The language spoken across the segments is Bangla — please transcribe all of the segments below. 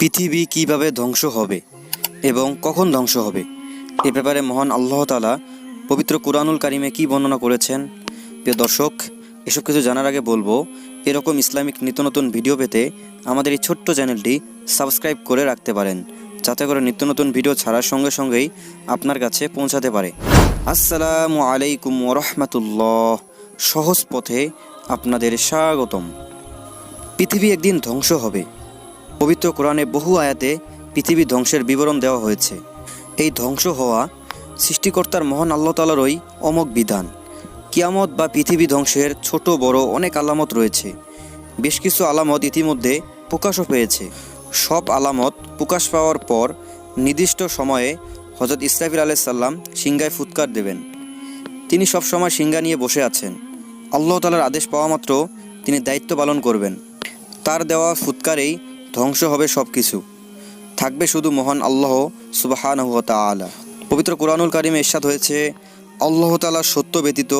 পৃথিবী কীভাবে ধ্বংস হবে এবং কখন ধ্বংস হবে? এ ব্যাপারে মহান আল্লাহ তালা পবিত্র কুরআনুল কারিমে কি বর্ণনা করেছেন? প্রিয় দর্শক, এসব কিছু জানার আগে বলব, এরকম ইসলামিক নিত্য নতুন ভিডিও পেতে আমাদের এই ছোট্ট চ্যানেলটি সাবস্ক্রাইব করে রাখতে পারেন, যাতে করে নিত্য নতুন ভিডিও ছাড়ার সঙ্গে সঙ্গেই আপনার কাছে পৌঁছাতে পারে। আসসালামু আলাইকুম ওরহমতুল্লাহ সহজ পথে আপনাদের স্বাগতম। পৃথিবী একদিন ধ্বংস হবে পবিত্র কোরআনে বহু আয়াতে পৃথিবী ধ্বংসের বিবরণ দেওয়া হয়েছে। এই ধ্বংস হওয়া সৃষ্টিকর্তার মহান আল্লাহ তালারই অমোক বিধান। কিয়ামত বা পৃথিবী ধ্বংসের ছোট, বড় অনেক আলামত রয়েছে। বেশ কিছু আলামত ইতিমধ্যে প্রকাশও পেয়েছে। সব আলামত প্রকাশ পাওয়ার পর নির্দিষ্ট সময়ে হজরত ইসরাফিল আলাইসাল্লাম সিংগায় ফুৎকার দেবেন। তিনি সবসময় সিংহা নিয়ে বসে আছেন। আল্লাহ তালার আদেশ পাওয়া মাত্র তিনি দায়িত্ব পালন করবেন। তার দেওয়া ফুৎকারেই ধ্বংস হবে সব কিছু থাকবে শুধু মহান আল্লাহ সুবাহান তালা পবিত্র কোরআনুল কারিমে এরশাদ হয়েছে, আল্লাহ তালার সত্য ব্যতীত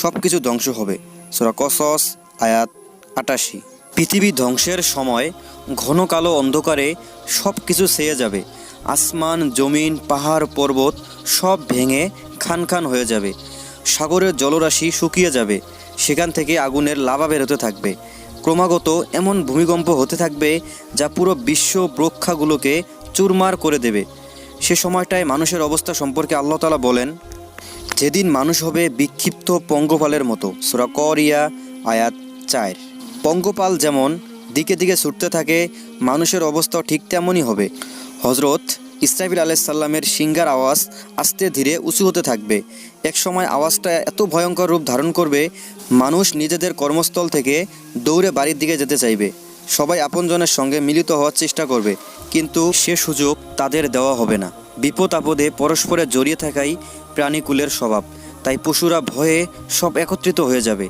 সব কিছু ধ্বংস হবে। সুরা কসস, আয়াত আটাশি। পৃথিবী ধ্বংসের সময় ঘন কালো অন্ধকারে সব কিছু সেয়ে যাবে। আসমান, জমিন, পাহাড়, পর্বত সব ভেঙে খান খান হয়ে যাবে। সাগরের জলরাশি শুকিয়ে যাবে। সেখান থেকে আগুনের লাভা বেরোতে থাকবে। ক্রমাগত এমন ভূমিকম্প হতে থাকবে যা পুরো বিশ্ব ব্রক্ষাগুলোকে চুরমার করে দেবে। সে সময়টায় মানুষের অবস্থা সম্পর্কে আল্লাহ তালা বলেন, যেদিন মানুষ হবে বিক্ষিপ্ত পঙ্গপালের মতো। সুরা করিয়া, আয়াত চায়ের পঙ্গপাল যেমন দিকে দিকে ছুটতে থাকে, মানুষের অবস্থা ঠিক তেমনই হবে। হজরত ইসরাফিল আলাইসাল্লামের সিঙ্গার আওয়াজ আস্তে ধীরে উঁচু হতে থাকবে। এক সময় আওয়াজটা এত ভয়ঙ্কর রূপ ধারণ করবে মানুষ নিজেদের কর্মস্থল থেকে দৌড়ে বাড়ির দিকে যেতে চাইবে। সবাই আপনজনের সঙ্গে মিলিত হওয়ার চেষ্টা করবে, কিন্তু সে সুযোগ তাদের দেওয়া হবে না। বিপদ আপদে পরস্পরে জড়িয়ে থাকাই প্রাণীকুলের স্বভাব, তাই পশুরা ভয়ে সব একত্রিত হয়ে যাবে।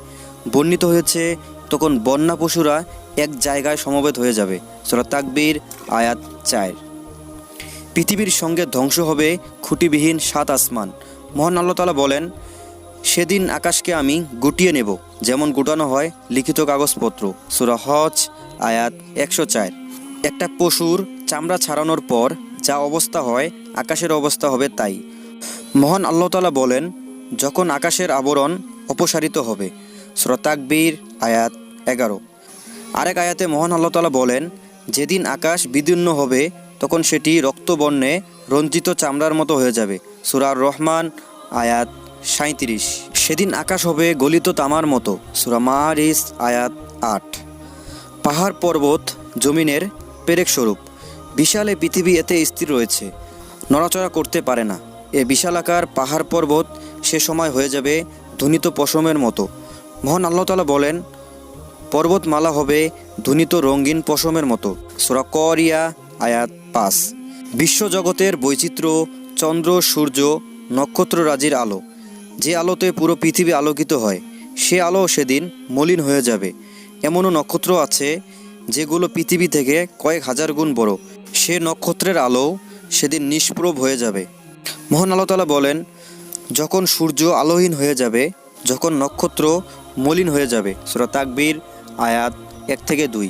বর্ণিত হয়েছে, তখন বন্যা পশুরা এক জায়গায় সমবেত হয়ে যাবে। সোরা তাকবীর, আয়াত চায়ের পৃথিবীর সঙ্গে ধ্বংস হবে খুঁটিবিহীন সাত আসমান। মহান আল্লাহ তালা বলেন সেদিন আকাশকে আমি গুটিয়ে নেব, যেমন গুটানো হয় লিখিত কাগজপত্র। সুরা হজ, আয়াত একশো চার। একটা পশুর চামড়া ছাড়ানোর পর যা অবস্থা হয়, আকাশের অবস্থা হবে তাই। মহান আল্লাহ তালা বলেন, যখন আকাশের আবরণ অপসারিত হবে। সুরা তাকবীর, আয়াত এগারো। আরেক আয়াতে মহান আল্লাহ তালা বলেন, যেদিন আকাশ বিদীর্ণ হবে, তখন সেটি রক্তবর্ণে রঞ্জিত চামড়ার মতো হয়ে যাবে। সুরার রহমান আয়াত সাঁত্রিশ সেদিন আকাশ হবে গলিত তামার মতো। সুরা মাহারিস আয়াত আট। পাহাড় পর্বত জমিনের পেরেক স্বরূপ। বিশাল পৃথিবী এতে স্থির রয়েছে। নড়াচড়া করতে পারে না। এ বিশালাকার পাহাড় পর্বত সে সময় হয়ে যাবে ধ্বনিত পশমের মতো। মহান আল্লাহ তালা বলেন, পর্বতমালা হবে ধ্বনিত রঙিন পশমের মতো। সোরা করিয়া, আয়াত পাঁচ। বিশ্বজগতের বৈচিত্র্য, চন্দ্র, সূর্য নক্ষত্ররাজির আলো। যে আলোতে পুরো পৃথিবী আলোকিত হয়, সে আলো সেদিন মলিন হয়ে যাবে। এমনও নক্ষত্র আছে যেগুলো পৃথিবী থেকে কয়েক হাজার গুণ বড়। সে নক্ষত্রের আলো সেদিন নিষ্প্রভ হয়ে যাবে। মোহন আল্লাহ বলেন, যখন সূর্য আলোহীন হয়ে যাবে, যখন নক্ষত্র মলিন হয়ে যাবে, সুরা তাকবীর আয়াত এক থেকে দুই,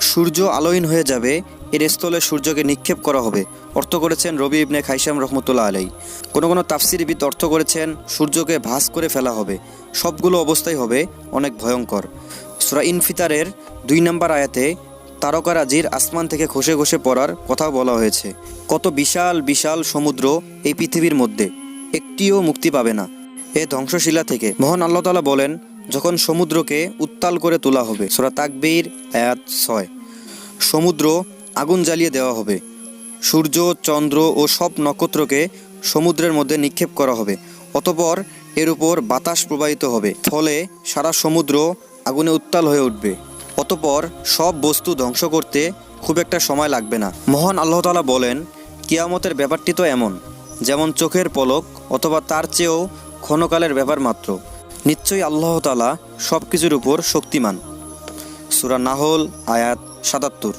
সূর্য আলোহীন হয়ে যাবে এর স্থলে সূর্যকে নিক্ষেপ করা হবে, অর্থ করেছেন রবি ইবনে খাইসাম রহমতুল্লাহ আলাই কোনো কোনো তাফসিরবিদ অর্থ করেছেন, সূর্যকে ভাস করে ফেলা হবে, সবগুলো অবস্থাই হবে অনেক ভয়ঙ্কর। সুরা ইনফিতারের দুই নম্বর আয়াতে তারকারাজির আসমান থেকে খসে ঘষে পড়ার কথা বলা হয়েছে। কত বিশাল বিশাল সমুদ্র এই পৃথিবীর মধ্যে, একটিও মুক্তি পাবে না। এ ধ্বংসশিলা থেকে। মহান আল্লাহ তালা বলেন, যখন সমুদ্রকে উত্তাল করে তোলা হবে, সোরা তাকবীর আয়াত ছয়। সমুদ্র আগুন জ্বালিয়ে দেওয়া হবে। সূর্য, চন্দ্র ও সব নক্ষত্রকে সমুদ্রের মধ্যে নিক্ষেপ করা হবে। অতপর এর উপর বাতাস প্রবাহিত হবে। ফলে সারা সমুদ্র আগুনে উত্তাল হয়ে উঠবে। অতপর সব বস্তু ধ্বংস করতে খুব একটা সময় লাগবে না। মহান আল্লাহ তালা বলেন, কিয়ামতের ব্যাপারটি তো এমন, যেমন চোখের পলক অথবা তার চেয়েও ক্ষণকালের ব্যাপার মাত্র। নিশ্চয়ই আল্লাহ তালা সব কিছুর উপর শক্তিমান। সুরা নাহল, আয়াত সাতাত্তর।